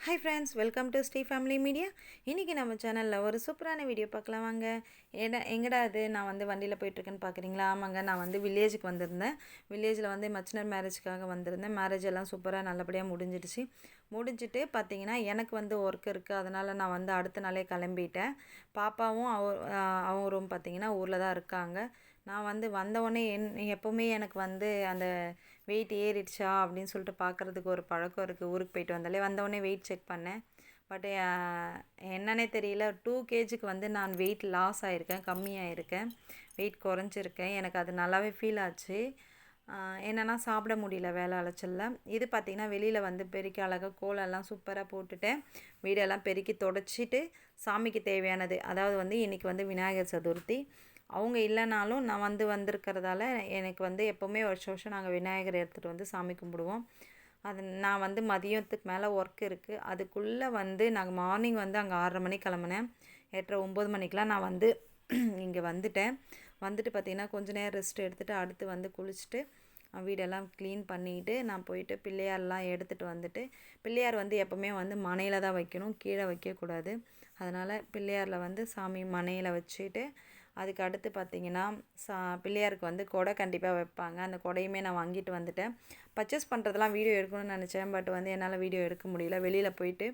Hi friends welcome to Sri family media இன்றைக்கி நம்ம சேனலில் ஒரு சூப்பரான வீடியோ பார்க்கலாம் வாங்க. ஏடா எங்கடா அது? நான் வந்து வண்டியில் போயிட்டுருக்கேன்னு பார்க்குறீங்களா ஆமாங்க நான் வந்து வில்லேஜுக்கு வந்திருந்தேன். வில்லேஜில் வந்து மச்சினர் மேரேஜ்க்காக வந்திருந்தேன். மேரேஜ் எல்லாம் சூப்பராக நல்லபடியாக முடிஞ்சிடுச்சு. முடிஞ்சிட்டு பார்த்தீங்கன்னா எனக்கு வந்து ஒர்க் இருக்குது அதனால் நான் வந்து அடுத்த நாளே கிளம்பிட்டேன். பாப்பாவும் அவ அவரும் பார்த்தீங்கன்னா ஊரில் தான் இருக்காங்க. நான் வந்து வந்தவொடனே என் எப்போவுமே எனக்கு வந்து அந்த வெயிட் ஏறிடுச்சா அப்படின்னு சொல்லிட்டு பார்க்குறதுக்கு ஒரு பழக்கம் இருக்குது ஊருக்கு போயிட்டு வந்தாலே வந்தவொடனே வெயிட் செக் பண்ணேன். பட் என்னன்னே தெரியல. டூ கேஜிக்கு வந்து நான் வெயிட் லாஸ் ஆகிருக்கேன் கம்மியாயிருக்கேன். வெயிட் குறைஞ்சிருக்கேன். எனக்கு அது நல்லாவே ஃபீல் ஆச்சு. என்னென்னா சாப்பிட முடியல வேலை அலைச்சலில். இது பார்த்திங்கன்னா வெளியில் வந்து பெருக்கி அழகாக கோலெல்லாம் சூப்பராக போட்டுட்டேன். வீடெல்லாம் பெருக்கி தொடச்சிட்டு சாமிக்கு தேவையானது. அதாவது வந்து இன்றைக்கி வந்து விநாயகர் சதுர்த்தி. அவங்க இல்லைனாலும் நான் வந்து வந்திருக்கிறதால எனக்கு வந்து எப்போவுமே வருஷம் வருஷம் நாங்கள் விநாயகர் எடுத்துகிட்டு வந்து சாமி கும்பிடுவோம். அது நான் வந்து மதியத்துக்கு மேலே ஒர்க் இருக்குது அதுக்குள்ளே வந்து நாங்கள் மார்னிங் வந்து அங்கே ஆறரை மணிக்கு கிளம்புனேன். எட்டரை ஒம்பது மணிக்கெலாம் நான் வந்து இங்கே வந்துட்டேன். வந்துட்டு பார்த்திங்கன்னா கொஞ்ச நேரம் ரெஸ்ட் எடுத்துகிட்டு அடுத்து வந்து குளிச்சுட்டு வீடெல்லாம் க்ளீன் பண்ணிவிட்டு நான் போயிட்டு பிள்ளையார்லாம் எடுத்துகிட்டு வந்துட்டு பிள்ளையார் வந்து எப்போவுமே வந்து மனையில் தான் வைக்கணும். கீழே வைக்கக்கூடாது. அதனால் பிள்ளையாரில் வந்து சாமி மனையில் வச்சுட்டு அதுக்கு அடுத்து பார்த்திங்கன்னா சா பிள்ளையாருக்கு வந்து கொடை கண்டிப்பாக வைப்பாங்க. அந்த கொடையுமே நான் வாங்கிட்டு வந்துட்டேன். பர்ச்சேஸ் பண்ணுறதெல்லாம் வீடியோ எடுக்கணும்னு நினச்சேன். பட் வந்து என்னால் வீடியோ எடுக்க முடியல. வெளியில் போயிட்டு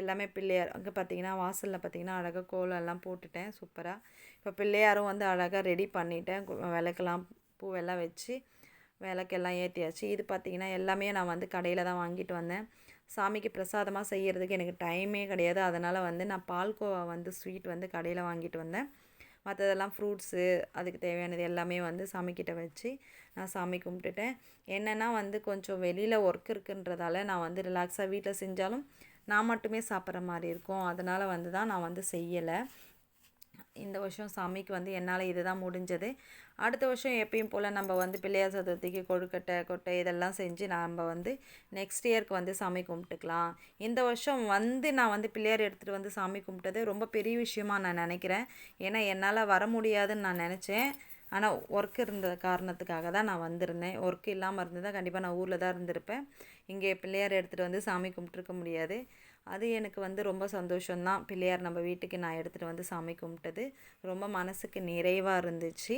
எல்லாமே பிள்ளையார் அங்கே பார்த்தீங்கன்னா வாசலில் பார்த்தீங்கன்னா அழகாக கோலம்லாம் போட்டுட்டேன். சூப்பராக இப்போ பிள்ளையாரும் வந்து அழகாக ரெடி பண்ணிட்டேன். விளக்கெல்லாம் பூவெல்லாம் வச்சு விளக்கெல்லாம் ஏற்றியாச்சு இது பார்த்திங்கன்னா எல்லாமே நான் வந்து கடையில் தான் வாங்கிட்டு வந்தேன். சாமிக்கு பிரசாதமாக செய்கிறதுக்கு எனக்கு டைமே கிடையாது. அதனால் வந்து நான் பால்கோவா வந்து ஸ்வீட் வந்து கடையில் வாங்கிட்டு வந்தேன். மற்றதெல்லாம் ஃப்ரூட்ஸு அதுக்கு தேவையானது எல்லாமே வந்து சாமிக்கிட்ட வச்சு நான் சாமி கும்பிட்டுட்டேன். என்னென்னா வந்து கொஞ்சம் வெளியில் ஒர்க் இருக்குன்றதால நான் வந்து ரிலாக்ஸாக வீட்டில் செஞ்சாலும் நான் மட்டுமே சாப்பிட்ற மாதிரி இருக்கும். அதனால் வந்து தான் நான் வந்து செய்யலை. இந்த வருஷம் சாமிக்கு வந்து என்னால் இது தான் முடிஞ்சது. அடுத்த வருஷம் எப்பயும் போல் நம்ம வந்து பிள்ளையார் சதுர்த்திக்கு கொழுக்கட்டை கொட்டை இதெல்லாம் செஞ்சு நம்ம வந்து நெக்ஸ்ட் இயர்க்கு வந்து சாமி கும்பிட்டுக்கலாம். இந்த வருஷம் வந்து நான் வந்து பிள்ளையார் எடுத்துகிட்டு வந்து சாமி கும்பிட்டது ரொம்ப பெரிய விஷயமாக நான் நினைக்கிறேன். ஏன்னா என்னால் வர முடியாதுன்னு நான் நினச்சேன். ஆனால் ஒர்க் இருந்த காரணத்துக்காக தான் நான் வந்திருந்தேன். ஒர்க் இல்லாமல் இருந்ததால் கண்டிப்பாக நான் ஊரில் தான் இருந்திருப்பேன். இங்கே பிள்ளையார் எடுத்துகிட்டு வந்து சாமி கும்பிட்டுருக்க முடியாது. அது எனக்கு வந்து ரொம்ப சந்தோஷம்தான். பிள்ளையார் நம்ம வீட்டுக்கு நான் எடுத்துகிட்டு வந்து சாமி கும்பிட்டது. ரொம்ப மனசுக்கு நிறைவாக இருந்துச்சு.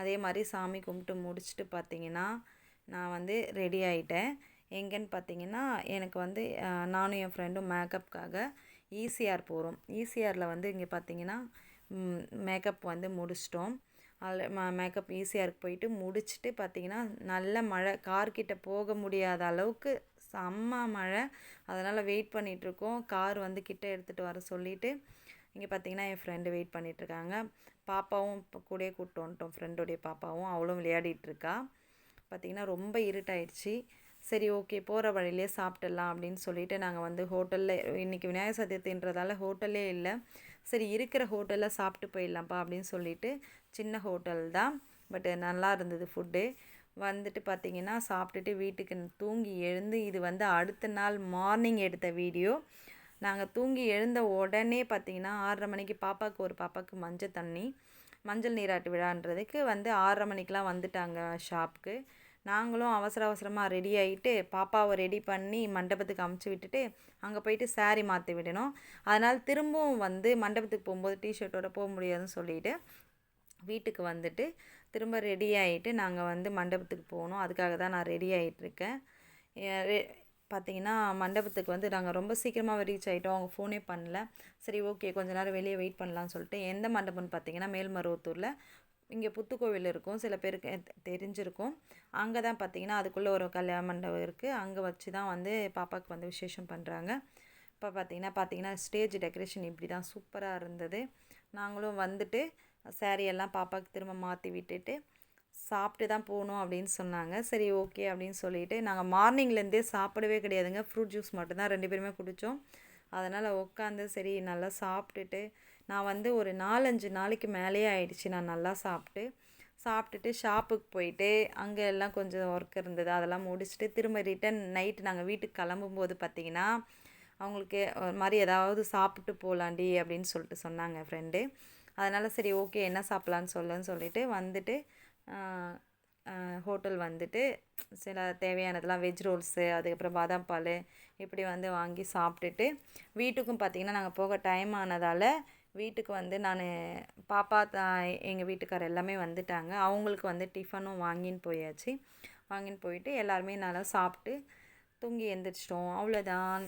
அதே மாதிரி சாமி கும்பிட்டு முடிச்சுட்டு பார்த்திங்கன்னா நான் வந்து ரெடி ஆகிட்டேன் எங்கேன்னு பார்த்தீங்கன்னா எனக்கு வந்து நானும் என் ஃப்ரெண்டும் மேக்கப்புக்காக ஈசிஆர் போகிறோம் ஈசிஆரில் வந்து இங்கே பார்த்தீங்கன்னா மேக்கப் வந்து முடிச்சிட்டோம். அதில் ம மேக்கப் ஈஸியாக போயிட்டு முடிச்சுட்டு பார்த்திங்கன்னா நல்ல மழை கார்கிட்ட போக முடியாத அளவுக்கு செம்ம மழை. அதனால் வெயிட் பண்ணிகிட்ருக்கோம் கார் வந்து கிட்டே எடுத்துகிட்டு வர சொல்லிவிட்டு இங்கே பார்த்தீங்கன்னா என் ஃப்ரெண்டு வெயிட் பண்ணிகிட்ருக்காங்க பாப்பாவும் இப்போ கூடயே கூப்பிட்டு வந்துட்டோம். ஃப்ரெண்டுடைய பாப்பாவும் அவளும் விளையாடிட்டுருக்கா பார்த்திங்கன்னா ரொம்ப இருட்டாயிடுச்சு. சரி ஓகே போகிற வழியிலே சாப்பிட்டுடலாம் அப்படின்னு சொல்லிட்டு நாங்கள் வந்து ஹோட்டலில் இன்றைக்கி விநாயகர் சதுர்த்தின்றதால ஹோட்டலே இல்லை. சரி இருக்கிற ஹோட்டலில் சாப்பிட்டு போயிடலாம்ப்பா அப்படின்னு சொல்லிட்டு சின்ன ஹோட்டல் தான். பட் நல்லா இருந்தது ஃபுட்டு. வந்துட்டு பார்த்திங்கன்னா சாப்பிட்டுட்டு வீட்டுக்கு தூங்கி எழுந்து இது வந்து அடுத்த நாள் மார்னிங் எடுத்த வீடியோ. நாங்கள் தூங்கி எழுந்த உடனே பார்த்திங்கன்னா ஆறரை மணிக்கு பாப்பாவுக்கு ஒரு பாப்பாவுக்கு மஞ்சள் தண்ணி மஞ்சள் நீராட்டு விழான்றதுக்கு வந்து ஆறரை மணிக்கெலாம் வந்துட்டாங்க ஷாப்புக்கு நாங்களும் அவசர அவசரமாக ரெடி ஆகிட்டு பாப்பாவை ரெடி பண்ணி மண்டபத்துக்கு அமுச்சு விட்டுட்டு அங்கே போயிட்டு சாரீ மாற்றி விடணும். அதனால் திரும்பவும் வந்து மண்டபத்துக்கு போகும்போது டிஷர்ட்டோட போக முடியாதுன்னு சொல்லிவிட்டு வீட்டுக்கு வந்துட்டு திரும்ப ரெடி ஆகிட்டு நாங்கள் வந்து மண்டபத்துக்கு போகணும். அதுக்காக தான் நான் ரெடி ஆகிட்டுருக்கேன் பார்த்தீங்கன்னா மண்டபத்துக்கு வந்து நாங்கள் ரொம்ப சீக்கிரமாக ரீச் ஆகிட்டோம் அவங்க ஃபோனே பண்ணல. சரி ஓகே கொஞ்ச நேரம் வெளியே வெயிட் பண்ணலான்னு சொல்லிட்டு எந்த மண்டபம்னு பார்த்தீங்கன்னா மேல்மருவத்தூரில் இங்கே புத்துக்கோவில் இருக்கும். சில பேருக்கு தெரிஞ்சிருக்கும். அங்கே தான் பார்த்தீங்கன்னா அதுக்குள்ளே ஒரு கல்யாண மண்டபம் இருக்குது அங்கே வச்சு தான் வந்து பாப்பாவுக்கு வந்து விசேஷம் பண்ணுறாங்க இப்போ பார்த்தீங்கன்னா பார்த்தீங்கன்னா ஸ்டேஜ் டெக்கரேஷன் இப்படி தான் சூப்பராக இருந்தது. நாங்களும் வந்துட்டு சேரீயெல்லாம் பாப்பாவுக்கு திரும்ப மாற்றி விட்டுட்டு சாப்பிட்டு தான் போகணும் அப்படின்னு சொன்னாங்க. சரி ஓகே அப்படின்னு சொல்லிவிட்டு நாங்கள் மார்னிங்லேருந்தே சாப்பிடவே கிடையாதுங்க. ஃப்ரூட் ஜூஸ் மட்டும்தான் ரெண்டு பேருமே குடித்தோம் அதனால் உட்காந்து சரி நல்லா சாப்பிட்டுட்டு நான் வந்து ஒரு நாலஞ்சு நாளைக்கு மேலேயே ஆயிடுச்சு. நான் நல்லா சாப்பிட்டு சாப்பிட்டுட்டு ஷாப்புக்கு போயிட்டு அங்கே எல்லாம் கொஞ்சம் ஒர்க் இருந்தது. அதெல்லாம் முடிச்சுட்டு திரும்ப ரிட்டன் நைட்டு நாங்கள் வீட்டுக்கு கிளம்பும்போது பார்த்திங்கன்னா அவங்களுக்கு ஒரு மாதிரி ஏதாவது சாப்பிட்டு போகலாண்டி அப்படின்னு சொல்லிட்டு சொன்னாங்க ஃப்ரெண்டு அதனால் சரி ஓகே என்ன சாப்பிட்லான்னு சொல்லுன்னு சொல்லிவிட்டு வந்துட்டு ஹோட்டல் வந்துட்டு சில தேவையானதெல்லாம் வெஜ் ரோல்ஸு அதுக்கப்புறம் பாதாம் பால் இப்படி வந்து வாங்கி சாப்பிட்டுட்டு வீட்டுக்கும் பார்த்திங்கன்னா நாங்கள் போக டைம் ஆனதால் வீட்டுக்கு வந்து நான் பாப்பா எங்கள் வீட்டுக்கார் எல்லாமே வந்துட்டாங்க. அவங்களுக்கு வந்து டிஃபனும் வாங்கின்னு போயாச்சு. வாங்கின்னு போயிட்டு எல்லாருமே நல்லா சாப்பிட்டு தூங்கி எழுந்திரிச்சிட்டோம் அவ்வளோதான்